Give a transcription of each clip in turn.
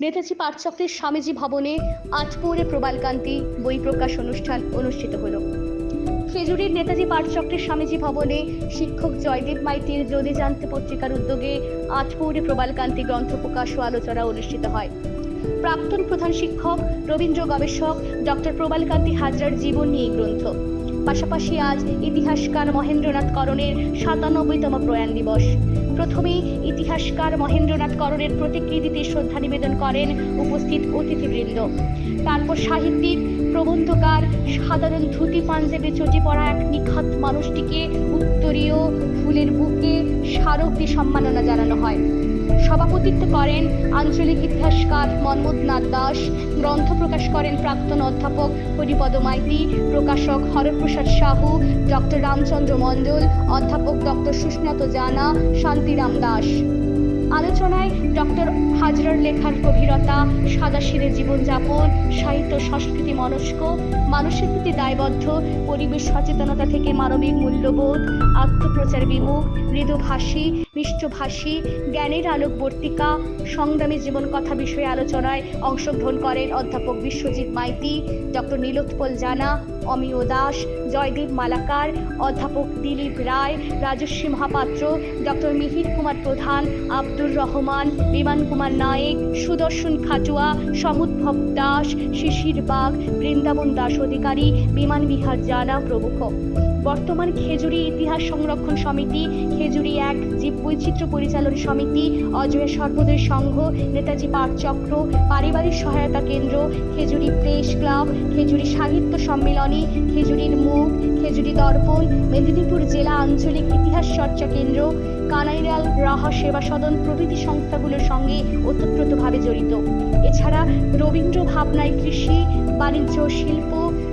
নেতাজি পাঠচক্রের স্বামীজি ভবনে আটপৌরে প্রবালকান্তি বই প্রকাশ অনুষ্ঠান অনুষ্ঠিত হল। খেজুরির নেতাজি পাঠচক্রের স্বামীজি ভবনে শিক্ষক জয়দেব মাইতির যদি জানতে পত্রিকার উদ্যোগে আটপৌরে প্রবালকান্তি গ্রন্থ প্রকাশ ও আলোচনা অনুষ্ঠিত হয়। প্রাক্তন প্রধান শিক্ষক, রবীন্দ্র গবেষক, ডক্টর প্রবালকান্তি হাজরার জীবন নিয়ে গ্রন্থ। পাশাপাশি আজ ইতিহাসকার মহেন্দ্রনাথ করণের সাতানব্বইতম প্রয়াণ দিবস। প্রথমেই ইতিহাসকার মহেন্দ্রনাথ করণের প্রতিকৃতিতে শ্রদ্ধা নিবেদন করেন উপস্থিত অতিথিবৃন্দ। তারপর সাহিত্যিক, প্রবন্ধকার, সাধারণ ধুতি পাঞ্জাবে চটি পড়া এক নিখাত মানুষটিকে উত্তরীয় ফুলের বুকে স্মারক দিয়ে সম্মাননা জানানো হয়। সভাপতিত্ব করেন আঞ্চলিক ইতিহাসকার মন্মথ নাথ দাস। গ্রন্থ প্রকাশ করেন প্রাক্তন অধ্যাপক হরিপদ মাইতি, প্রকাশক হরপ্রসাদ সাহু, ডক্টর রামচন্দ্র মণ্ডল, অধ্যাপক ডক্টর সুস্নাত জানা, শান্তিরাম দাস। আলোচনায় ডক্টর হাজরার লেখার গভীরতা, সাদাশিরে জীবনযাপন, সাহিত্য, সংস্কৃতি, মনস্ক, মানুষের প্রতি দায়বদ্ধ, পরিবেশ সচেতনতা থেকে মানবিক মূল্যবোধ, আত্মপ্রচার বিমুখ, মৃদুভাষী, মিষ্টভাষী, জ্ঞানের আলোকবর্তিকা, সংগ্রামী জীবন কথা বিষয়ে আলোচনায় অংশগ্রহণ করেন অধ্যাপক বিশ্বজিৎ মাইতি, ডক্টর নীলোৎপল জানা, অমিয় দাস জয়দেব মালাকার, অধ্যাপক দিলীপ রায় রাজস্বী মহাপাত্র, ডক্টর মিহির কুমার প্রধান আব্দুর রহমান, বিমান কুমার নায়েক, সুদর্শন খাটুয়া সমুদ্ভব দাস, শিশির বাগ, বৃন্দাবন দাস অধিকারী, বিমান বিহার জানা প্রমুখ। বর্তমান খেজুরি ইতিহাস সংরক্ষণ সমিতি, খেজুরি এক জীব বৈচিত্র্য পরিচালন সমিতি, অজয় সর্বদের সংঘ, নেতাজি পাঠচক্র পারিবারিক সহায়তা কেন্দ্র, খেজুরি প্রেস ক্লাব, খেজুরি সাহিত্য সম্মেলনী, খেজুরির মুখ, খেজুরি দর্পণ, মেদিনীপুর জেলা আঞ্চলিক ইতিহাস চর্চা কেন্দ্র, কানাইরাল রাহা সেবা সদন প্রভৃতি সংস্থাগুলোর সঙ্গে ওতপ্রোতভাবে জড়িত। এছাড়া রবীন্দ্র ভাবনায় কৃষি, বাণিজ্য, শিল্প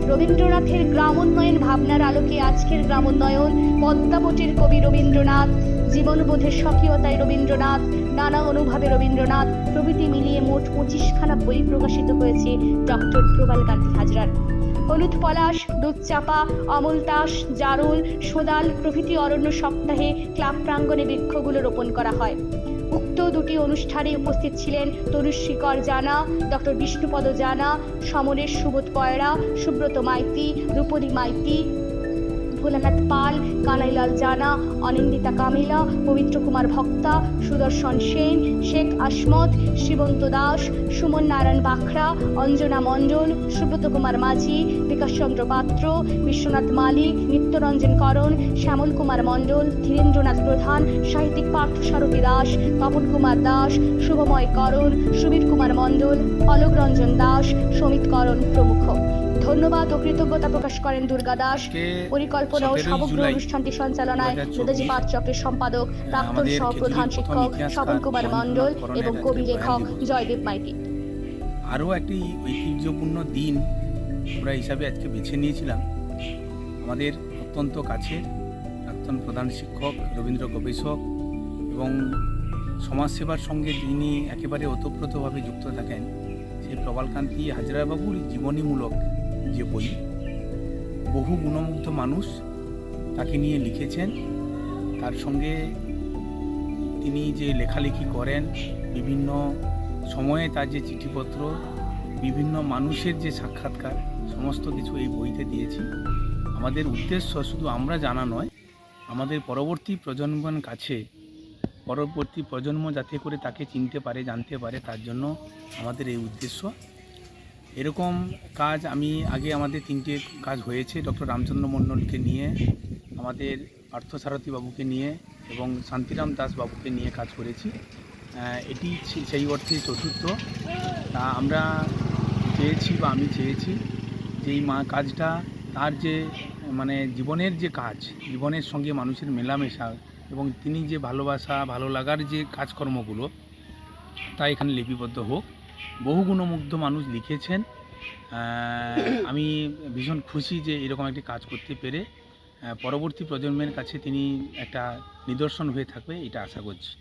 রবীন্দ্রনাথের গ্রামোন্নয়ন ভাবনার আলোকে আজকের গ্রামোন্নয়ন, পদ্মাবতীর কবি রবীন্দ্রনাথ জীবনবোধের স্বকীয়তায় রবীন্দ্রনাথ, নানা অনুভাবে রবীন্দ্রনাথ, প্রভৃতি মিলিয়ে মোট পঁচিশখানা বই প্রকাশিত হয়েছে ডক্টর প্রবাল কান্তি হাজরার। হলুদ পলাশ দুধচাপা অমলতাস জারুল, সোদাল প্রভৃতি অরণ্য সপ্তাহে ক্লাব প্রাঙ্গণে বৃক্ষগুলো রোপণ করা হয়। উক্ত দুটি অনুষ্ঠানে উপস্থিত ছিলেন তনুশ্রীকর জানা, ডক্টর বিষ্ণুপদ জানা সমরেশ সুবোধ পয়রা সুব্রত মাইতি, রূপদী মাইতি ভোলানাথ পাল কানাইলাল জানা অনিন্দিতা কামিলা পবিত্র কুমার ভক্তা সুদর্শন সেন শেখ আসমত শ্রীবন্ত দাস সুমন নারায়ণ বাখরা অঞ্জনা মণ্ডল সুব্রত কুমার মাঝি বিকাশচন্দ্র পাত্র বিশ্বনাথ মালিক নিত্যরঞ্জন করণ শ্যামল কুমার মণ্ডল ধীরেন্দ্রনাথ প্রধান সাহিত্যিক পার্থসারথী দাস তপন কুমার দাস শুভময় করণ সুবীর কুমার মণ্ডল অলোক রঞ্জন দাস সমিত করণ প্রমুখ। ধন্যবাদ ও কৃতজ্ঞতা প্রকাশ করেন দুর্গা দাস। পরিকল্পনা ও সমগ্র অনুষ্ঠানটি সঞ্চালনায় 2024 নেতাজি পাঠ চক্রের সম্পাদক প্রাক্তন সহপ্রধান শিক্ষক স্বপন কুমার মণ্ডল এবং কবি লেখক। জয়দেব মাইতি। আরও একটি ঐতিহ্যপূর্ণ দিন আমরা হিসাবে আজকে বেছে নিয়েছিলাম। আমাদের অত্যন্ত কাছের প্রাক্তন প্রধান শিক্ষক রবীন্দ্র গবেষক এবং সমাজসেবার সঙ্গে যিনি একেবারে ওতপ্রোতভাবে যুক্ত থাকেন সেই প্রবালকান্তি হাজরাবাবুর জীবনীমূলক যে বই বহু গুণমুগ্ধ মানুষ তাকে নিয়ে লিখেছেন। তার সঙ্গে তিনি যে লেখালেখি করেন, বিভিন্ন সময়ে তার যে চিঠিপত্র, বিভিন্ন মানুষের যে সাক্ষাৎকার, সমস্ত কিছু এই বইতে দিয়েছি। আমাদের উদ্দেশ্য শুধু আমরা জানা নয়, আমাদের পরবর্তী প্রজন্মের কাছে, পরবর্তী প্রজন্ম যাতে করে তাকে চিনতে পারে, জানতে পারে, তার জন্য আমাদের এই উদ্দেশ্য। এরকম কাজ আমি, আগে আমাদের তিনটে কাজ হয়েছে, ডক্টর রামচন্দ্র মণ্ডলকে নিয়ে। আমাদের পার্থসারথী বাবুকে নিয়ে এবং শান্তিরাম দাস বাবুকে নিয়ে কাজ করেছি। এটি সেই অর্থে চতুর্থ। তা আমরা চেয়েছি বা আমি চেয়েছি যে এই মা কাজটা তার যে মানে জীবনের যে কাজ, জীবনের সঙ্গে মানুষের মেলামেশা এবং তিনি যে ভালোবাসা, ভালো লাগার যে কাজকর্মগুলো, তা এখানে লিপিবদ্ধ হোক। বহু গুণমুগ্ধ মানুষ লিখেছেন। আমি ভীষণ খুশি যে এরকম একটি কাজ করতে পেরে। পরবর্তী প্রজন্মের কাছে তিনি একটা নিদর্শন হয়ে থাকবে এটা আশা করছি।